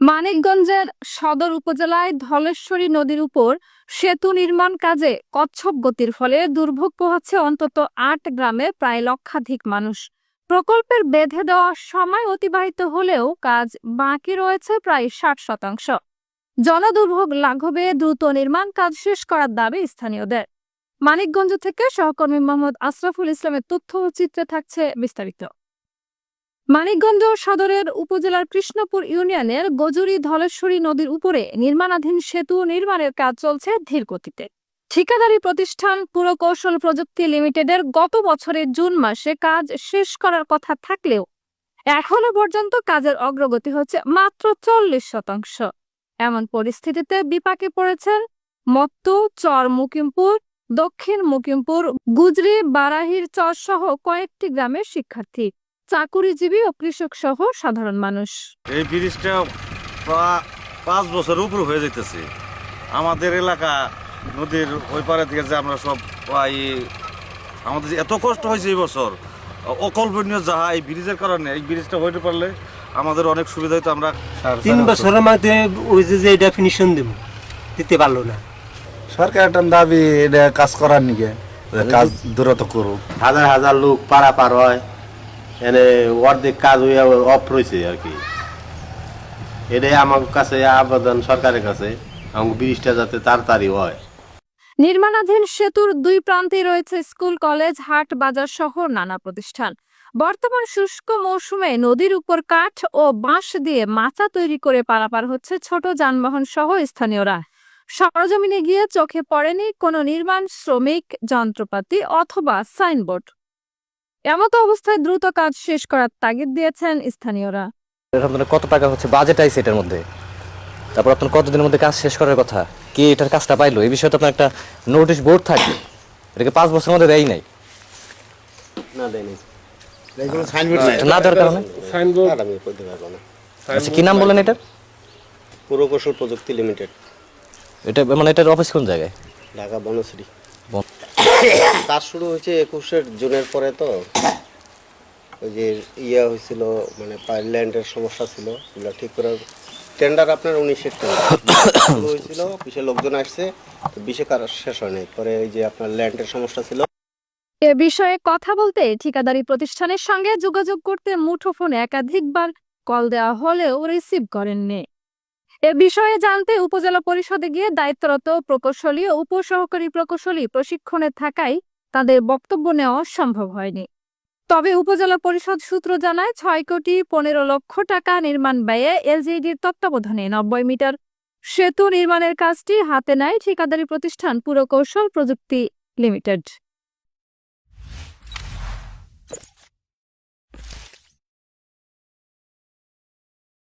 মানিকগঞ্জের সদর উপজেলায় ধলেশ্বরী নদীর উপর সেতু নির্মাণ কাজে কচ্ছপ গতির ফলে দুর্ভোগ পোহাচ্ছে অন্তত আট গ্রামে প্রায় লক্ষাধিক মানুষ। প্রকল্পের বেঁধে দেওয়া সময় অতিবাহিত হলেও কাজ বাকি রয়েছে প্রায় ষাট শতাংশ। জনদুর্ভোগ লাঘবে দ্রুত নির্মাণ কাজ শেষ করার দাবি স্থানীয়দের। মানিকগঞ্জ থেকে সহকর্মী মোহাম্মদ আশরাফুল ইসলামের তথ্য চিত্রে থাকছে বিস্তারিত। মানিকগঞ্জ সদরের উপজেলার কৃষ্ণপুর ইউনিয়নের গজুরি ধলেশ্বরী নদীর উপরে নির্মাণাধীন সেতু নির্মাণের কাজ চলছে ধীর গতিতে ঠিকাদারি প্রতিষ্ঠান পুরকৌশল প্রযুক্তি লিমিটেডের গত বছরের জুন মাসে কাজ শেষ করার কথা থাকলেও এখনও পর্যন্ত কাজের অগ্রগতি হচ্ছে মাত্র চল্লিশ শতাংশ। এমন পরিস্থিতিতে বিপাকে পড়েছেন মত্তু, চর মুকিমপুর, দক্ষিণ মুকিমপুর, গুজরি, বারাহির চর সহ কয়েকটি গ্রামের শিক্ষার্থী। চাকুরিজীবী ও কৃষক সহ সাধারণ মানুষ। এই ব্রিজটা পাঁচ বছর উপর হয়ে যেতেছে আমাদের এলাকা নদীর ওই পারে থেকে যে আমরা সব আমাদের যে এত কষ্ট হয়েছে এই বছর অকল্পনীয় যাহা এই ব্রিজের কারণে এই ব্রিজটা হইতে পারলে আমাদের অনেক সুবিধা হতো আমরা তিন বছরের মধ্যে ওই যে যে ডেফিনিশন দেব দিতে পারল না। সরকার একটা দাবি এটা কাজ করার নিকে কাজ দ্রুত করুক। হাজার হাজার লোক পারাপার হয়। এনে অর্ধেক কাজ হয়ে অফ রয়েছে আর কি। এটাই আমার কাছে আবেদন সরকারের কাছে আমার ব্রিজটা যাতে তাড়াতাড়ি হয়। নির্মাণাধীন সেতুর দুই প্রান্তে রয়েছে স্কুল, কলেজ, হাট বাজার সহ নানা প্রতিষ্ঠান বর্তমান শুষ্ক মৌসুমে নদীর উপর কাঠ ও বাঁশ দিয়ে মাচা তৈরি করে পারাপার হচ্ছে ছোট যানবাহন সহ স্থানীয়রা। সরজমিনে গিয়ে চোখে পড়েনি কোনো নির্মাণ, শ্রমিক, যন্ত্রপাতি অথবা সাইনবোর্ড। এমত অবস্থায় দ্রুত কাজ শেষ করার তাগিদ দিয়েছেন স্থানীয়রা। আপনার কত টাকা হচ্ছে? বাজেট আইছে এটার মধ্যে। তারপর আপনার কতদিনের মধ্যে কাজ শেষ করার কথা? কে এটার কাজটা পাইলো? এই বিষয়ে তো আপনার একটা নোটিশ বোর্ড থাকে। এটাকে পাঁচ বছরের মধ্যে দেয় নাই। না দেয়নি এটা না দেওয়ার কারণে? আচ্ছা কি নাম বলেন এটার? পুরকৌশল প্রযুক্তি লিমিটেড এটা মানে এটার অফিস কোন জায়গায়? ঢাকা বনশ্রী। কাজ শুরু হয়েছে একুশের জুনের পরে তো। ওই যে ইয়ে হয়েছিল মানে ল্যান্ডের সমস্যা ছিল এগুলো ঠিক করে টেন্ডার আপনার উনিশের টেন্ডার হয়েছিল বিশে লোকজন আসছে তো বিশে কাজ শেষ হয় নাই পরে ওই যে আপনার ল্যান্ডের সমস্যা ছিল। এ বিষয়ে কথা বলতে ঠিকাদারি প্রতিষ্ঠানের সঙ্গে যোগাযোগ করতে মুঠোফোনে একাধিকবার কল দেওয়া হলেও রিসিভ করেননি। এ বিষয়ে জানতে উপজেলা পরিষদে গিয়ে দায়িত্বরত প্রকৌশলী ও উপসহকারী প্রকৌশলী প্রশিক্ষণে থাকায় তাদের বক্তব্য নেওয়া সম্ভব হয়নি। তবে উপজেলা পরিষদ সূত্র জানায়, ছয় কোটি পনেরো লক্ষ টাকা নির্মাণ ব্যয়ে এলজিডির তত্ত্বাবধানে নব্বই মিটার সেতু নির্মাণের কাজটি হাতে নেয় ঠিকাদারি প্রতিষ্ঠান পুরকৌশল প্রযুক্তি লিমিটেড।